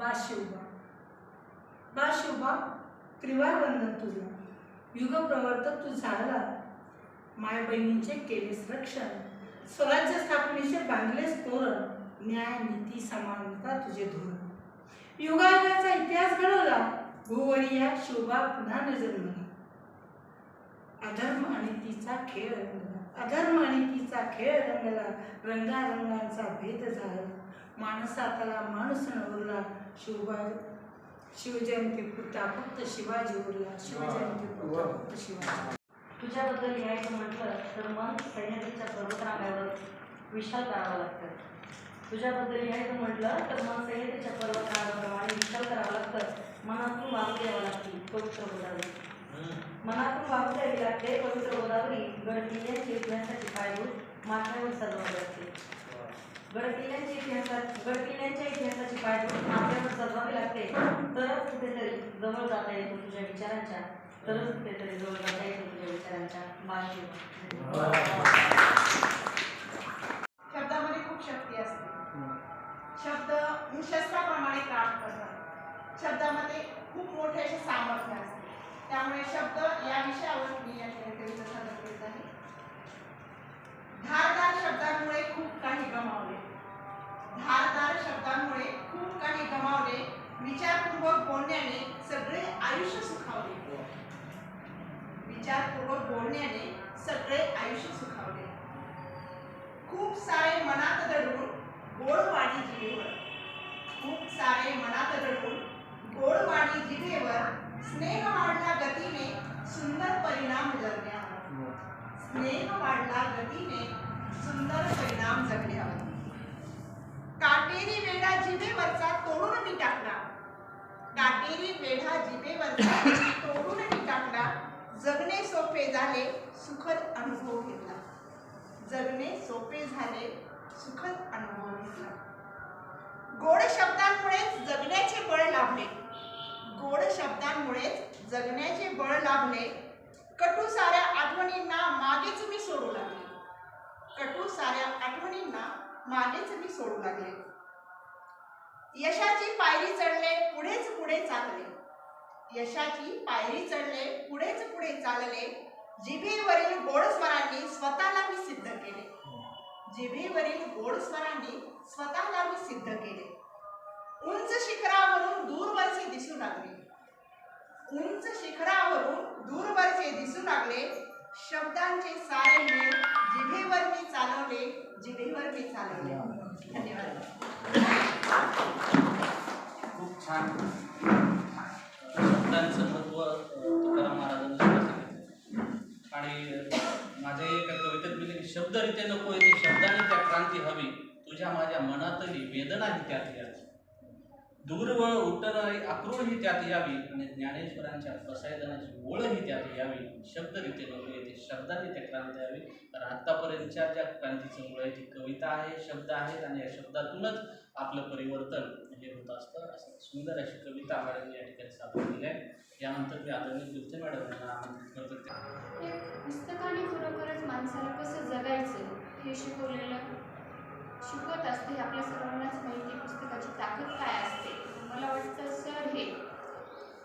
बा बाशिवबा बा त्रिवार वंदन तुझं. युग प्रवर्तक तू झाला. माय बहिणींचे केलेस रक्षण. स्वराज्य स्थापनेचे बांधलेस तोरण. न्याय नीती समानता तुझे धोरण. युगायुगाचा इतिहास घडवला. भूवरी या पुन्हा नजर मला अधर्म आणि तिचा खेळ रंगला. अधर्म आणि तिचा खेळ रंगला. रंगारंगांचा भेद झाला. माणसाताला माणूस नवरला. उरला शिवबा शिवजयंती पुरता फक्त शिवाजी उरला शिवजयंती पुरता फक्त शिवाजी. तुझ्याबद्दल लिहायचं म्हटलं तर मन सह्याद्रीच्या पर्वतरांगावर विशाल करावं लागतं. तुझ्याबद्दल लिहायचं म्हटलं तर मन सह्याद्रीच्या पर्वतरांगाप्रमाणे विशाल करावं लागतं. मनातून वाहू द्यावं लागते पवित्र गोदावरी. मनातून वाहू द्यावी लागते पवित्र गोदावरी. गडकिल्ल्यांची पायभूत माथ्यावर सजवावी लागते. गडकिल्ल्यांची इतिहासात गडकिल्ल्यांच्या इतिहासाची पायभूत आपल्याला सजवावी लागते. तरच कुठेतरी जवळ जाता येतो तुझ्या विचारांच्या. तरच कुठेतरी जवळ जाता येतो तुझ्या विचारांच्या. बाशी विचारपूर्वक बोलण्याने सगळे आयुष्य सुखावले. विचारपूर्वक बोलण्याने सगळे आयुष्य सुखावले. खूप सारे मनात दडून गोडवाणी जिभेवर. खूप सारे मनात दडून गोडवाणी जिभेवर स्नेह वाढला गतीने सुंदर परिणाम जगण्यावर. स्नेह वाढला गतीने सुंदर परिणाम जगण्यावर. काटेरी वेडा जिभेवरचा तोडून मी टाकला काटेरी वेढा जिभेवरचा तोडूनही टाकला. जगणे सोपे झाले सुखद अनुभव घेतला. जगणे सोपे झाले सुखद अनुभव घेतला. गोड शब्दांमुळेच जगण्याचे बळ लाभले. गोड शब्दांमुळेच जगण्याचे बळ लाभले. कटू साऱ्या आठवणींना मागेच मी सोडू लागले. कटू साऱ्या आठवणींना मागेच मी सोडू लागले. यशाची पायरी चढले पुढेच पुढे चालले. यशाची पायरी चढले पुढेच पुढे चालले. जिभेवरील गोड स्वरांनी स्वतःला मी सिद्ध केले. जिभेवरील गोड स्वरांनी स्वतःला मी सिद्ध केले. उंच शिखरावरून दूरवरचे दिसू लागले. उंच शिखरावरून दूरवरचे दिसू लागले. शब्दांचे सारे मेळ जिभेवर मी चालवले जिभेवर मी चालवले. धन्यवाद. खूप छान. शब्दांचं महत्त्व तुकाराम महाराजांनी सांगितलं. आणि माझे एका कवितेत मी शब्दरीते नको येते शब्दाने त्या क्रांती हवी. तुझ्या माझ्या मनातली वेदनाही दूर व दूरवळ उठणारी आक्रोळही त्यात यावी आणि ज्ञानेश्वरांच्या पसायदानाची ओळही त्यात यावी. शब्दरीते नको येते शब्दाने ते क्रांती यावी. तर आत्तापर्यंतच्या ज्या क्रांतीचं मुळ आहे ती कविता आहे शब्द आहेत आणि या शब्दातूनच आपलं परिवर्तन हे होत असतं. असं सुंदर अशी कविता मॅडम या ठिकाणी सादर केली आहे. यानंतर मी आदरणीय गुप्ते मॅडम यांना आमंत्रित करतो. पुस्तकाने खरोखरच माणसाला कसं जगायचं हे शिकवलेलं शिकवत असते. हे आपल्या सर्वांनाच माहिती पुस्तकाची ताकद काय असते? मला वाटतं सर हे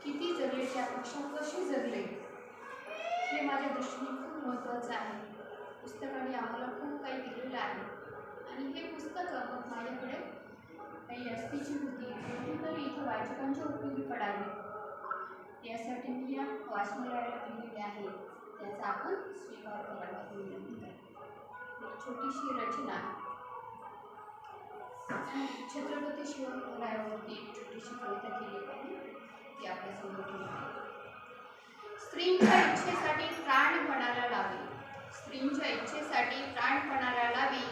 किती जगले त्यापेक्षा कशी जगले? हे माझ्या दृष्टीने खूप महत्त्वाचं आहे. पुस्तकाने आम्हाला खूप काही दिलेलं आहे. आणि हे पुस्तक मग माझ्याकडे काही असतीची होती. कुठेतरी इथं वाचकांच्या उपयोगी पडावी. यासाठी मी या वाचनालयाला दिलेले आहे. त्याचा आपण स्वीकार करावा. ही विनंती एक छोटीशी रचना छत्रपती शिवरायांवरती एक छोटीशी कविता केली आहे ती आपल्यासमोर ठेवली आहे. स्त्रींच्या इच्छेसाठी प्राणपणाला लावी. स्त्रींच्या इच्छेसाठी प्राणपणाला लावी.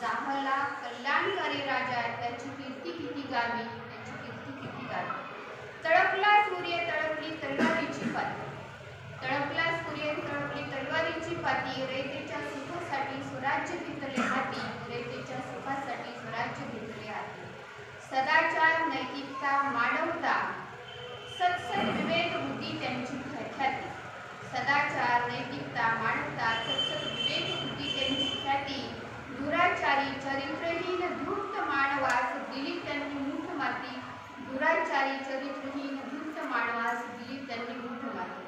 जाहला कल्याणकारी राजा त्याची कीर्ती किती गावी त्याची कीर्ती किती गावी. तळपला सूर्य तळपली तलवारीची पाती. तळपला सूर्य तळपली तलवारीची पाती रेतेच्या सुखासाठी स्वराज्य घेतले हाती रेतेच्या सुखासाठी स्वराज्य घेतले हाती सदाचार नैतिकता मानवता सत्सद विवेक बुद्धी त्यांची ख्याती. सदाचार नैतिकता मानवता सत्सद विवेक बुद्धी त्यांची ख्याती. दुराचारी चरित्रहीन धूर्त मानवास दिली त्यांनी मूठ माती दुराचारी चरित्रहीन धूर्त मानवास दिली त्यांनी मूठ माती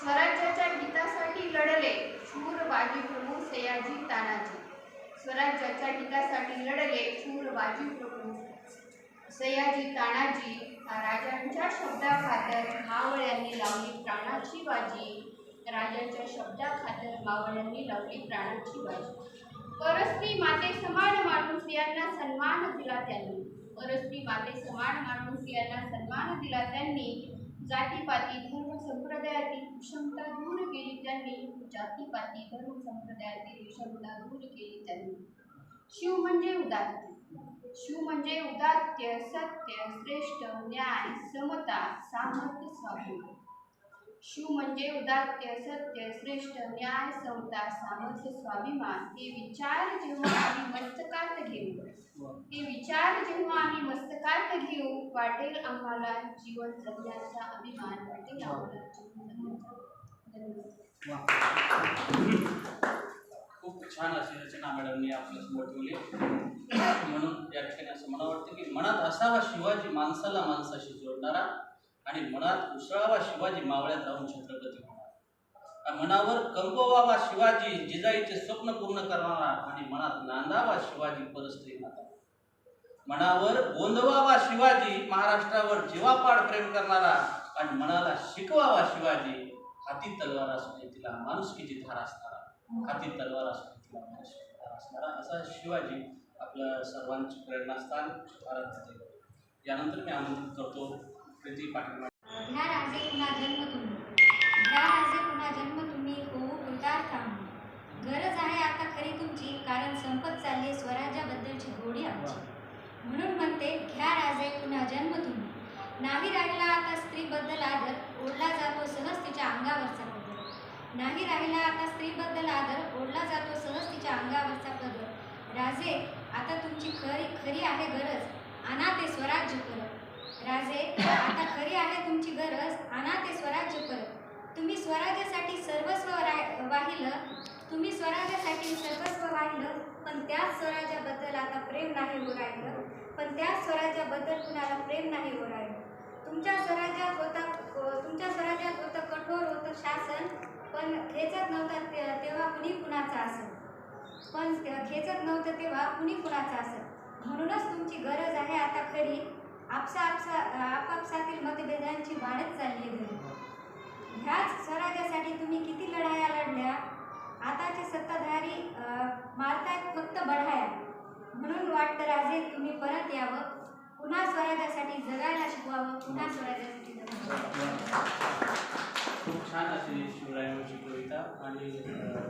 स्वराज्याच्या हितासाठी लढले शूर बाजी प्रभू सयाजी तानाजी. स्वराज्याच्या हितासाठी लढले शूर बाजी प्रभू सयाजी तानाजी हा राजांच्या शब्दाखातर मावळ्यांनी लावली प्राणाची बाजी. राजांच्या शब्दाखातर मावळ्यांनी लावली प्राणाची बाजी. परस्त्री माते समान मानून स्त्रियांना सन्मान दिला त्यांनी. परस्त्री माते समान मानून स्त्रियांना सन्मान दिला त्यांनी. जातीपाती धर्म संप्रदायातील विषमता दूर केली त्यांनी. जातीपाती धर्म संप्रदायातील विषमता दूर केली त्यांनी. शिव म्हणजे उदाहरण शू म्हणजे उदात्य सत्य श्रेष्ठ न्याय समता सामर्थ्य स्वाभिमान शू म्हणजे उदात्य सत्य श्रेष्ठ न्याय समता सामर्थ्य स्वाभिमान. हे विचार जेव्हा आम्ही मस्तकात घेऊ ते विचार जेव्हा आम्ही मस्तकात घेऊ वाटेल आम्हाला जीवन जगण्याचा अभिमान. वाटेल आम्हाला जीवन धन्यवाद. छान अशी रचना मॅडमनी आपल्यासमोर ठेवली. म्हणून या ठिकाणी असं मला वाटतं की मनात असावा शिवाजी माणसाला माणसाशी जोडणारा आणि मनात उसळावा शिवाजी मावळ्यात राहून छत्रपती होणार. मनावर कंपवावा शिवाजी जिजाईचे स्वप्न पूर्ण करणारा आणि मनात नांदावा शिवाजी परस्त्री माता. मनावर गोंधवावा शिवाजी महाराष्ट्रावर जीवापाड प्रेम करणारा आणि मनाला शिकवावा शिवाजी हाती तलवार असून तिला माणुसकीची धार असणारा. हाती तलवार असू असणारा. असा शिवाजी आपलं सर्वांचे प्रेरणास्थान भारत यानंतर मी आनंद करतो. प्रीती पाटील राजे आता तुमची खरी खरी आहे गरज आणा ते स्वराज्य परत राजे आता खरी आहे तुमची गरज आणा ते स्वराज्य परत तुम्ही स्वराज्यासाठी सर्वस्व वाहिलं तुम्ही स्वराज्यासाठी सर्वस्व वाहिलं पण त्याच स्वराज्याबद्दल आता प्रेम नाही हो पण त्याच स्वराज्याबद्दल कुणाला प्रेम नाही हो तुमच्या स्वराज्यात होता हो, तुमच्या तुमची गरज आहे. आता खरी आपसा आपसा आपापसातील मतभेदांची वाढत चालली आहे घरी. ह्याच स्वराज्यासाठी तुम्ही किती लढाया लढल्या? आताचे सत्ताधारी मारतायत फक्त बढाया. म्हणून वाटतं राजे तुम्ही परत यावं. पुन्हा स्वराज्यासाठी जगायला शिकवावं. पुन्हा स्वराज्यासाठी खूप छान अशी शिवरायांची कविता आणि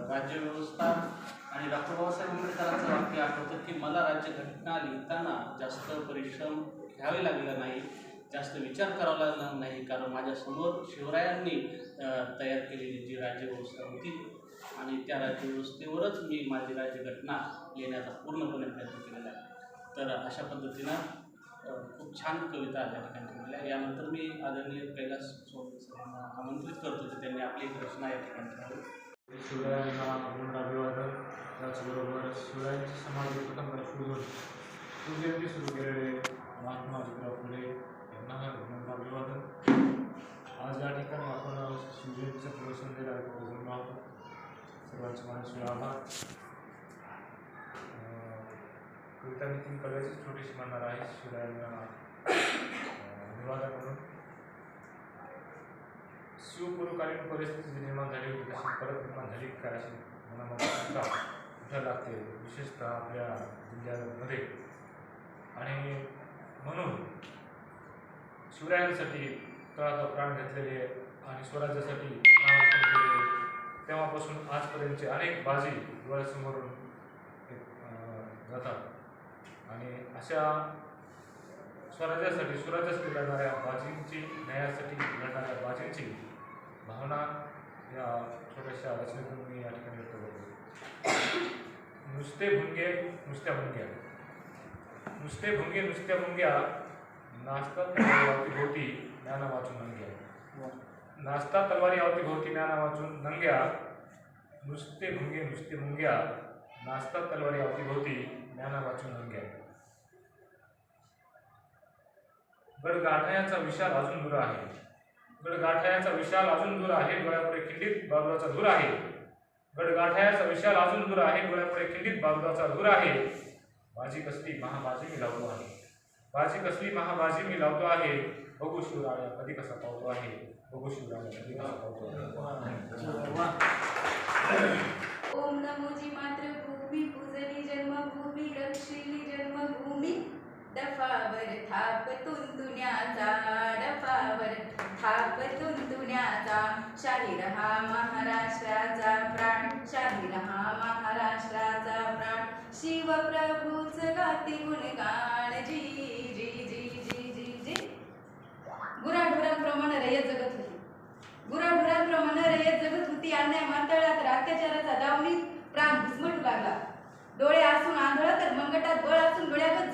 राज्यव्यवस्था आणि डॉक्टर बाबासाहेब आंबेडकरांचं वाक्य आठवतं की मला राज्यघटना लिहिताना जास्त परिश्रम घ्यावे लागले नाही जास्त विचार करावा लागला नाही कारण माझ्यासमोर शिवरायांनी तयार केलेली जी राज्यव्यवस्था होती आणि त्या राज्यव्यवस्थेवरच मी माझी राज्यघटना लिहिण्याचा पूर्णपणे प्रयत्न केलेला आहे. तर अशा पद्धतीनं खूप छान कविता या ठिकाणी ठेवलेल्या यानंतर मी आदरणीय कैलास सोनवणे सरांना आमंत्रित करतो की त्यांनी आपली एक रचना या ठिकाणी ठेवली. शिवरायांना अभिवादन. त्याचबरोबर शिवरायांची समाधी प्रथम शोधून शिवजयंती सुरू केलेले महात्मा ज्योतिराव फुले यांना धन्यवाद अभिवादन. आज या ठिकाणी आपण शिवजयंतीचं प्रदर्शन दिलं आहे जमलो आहोत सर्वांचे मनाचे आभार. कविता नितीन कव्याचीच छोटीशी म्हणणार आहे शिवरायांना अभिवादन म्हणून शिवपूर्वकालीन परिस्थिती निर्माण झाली होती तशी परत निर्माण झाली. काय अशी मनामध्ये शंका लागते विशेषतः आपल्या जिल्ह्यामध्ये. आणि म्हणून शिवरायांसाठी तळाचा प्राण घेतलेले आणि स्वराज्यासाठी प्राणार्पण केलेले तेव्हापासून आजपर्यंतचे अनेक बाजी डोळ्यासमोरून जातात. आणि अशा स्वराज्यासाठी स्वराज्यासाठी लढणाऱ्या बाजींची न्यायासाठी लढणाऱ्या बाजींची भावना या छोट्याशा रचनेतून मी या ठिकाणी व्यक्त करतो. नुसते भुंगे नुसत्या भुंग्या. नुसते भुंगे नुसत्या भुंग्या. नाचतात तलवारी भोवती ज्ञाना वाचून नंग्या. नाचता तलवारी आवती भोवती ज्ञाना वाचून नंग्या. नुसते भुंगे नुसते भुंग्या. नाचतात तलवारी आवती भोवती ज्ञाना वाचून नंग्या. गडगाठायाचा विशाल अजून दूर आहे. गडगाठायाचा विशाल अजून दूर आहे. डोळ्यापुढे खिंडीत बाबराचा दूर आहे. गडगाठ्याचा विशाल अजून दूर आहे. डोळ्यापुढे खिंडित बागदाचा दूर आहे. बाजी कसली महाबाजी मी लावतो आहे. बाजी कसली महाबाजी मी लावतो आहे. बघू शिवराया कधी कसा पावतो आहे. बघू शिवराया कधी कसा पावतो ओम नमोजी मातृभूमी पूजनी जन्मभूमी रक्षिली जन्मभूमी. डफावर थाप तुंतुण्याचा डफावर थाप तुंतुण्याचा शाहीर हा महाराष्ट्राचा प्राण शाहीर हा महाराष्ट्राचा प्राण. शिवप्रभूच गाती गुणगाण जी जी जी जी जी जी. गुराढोरांप्रमाणे रयत जगत होती. गुराढोरांप्रमाणे रयत जगत होती अन्याय मातळला तर अत्याचाराचा दावणीत प्राण घुसमटू लागला. डोळे असून आंधळा तर मंगटात बळ असून डोळ्यागत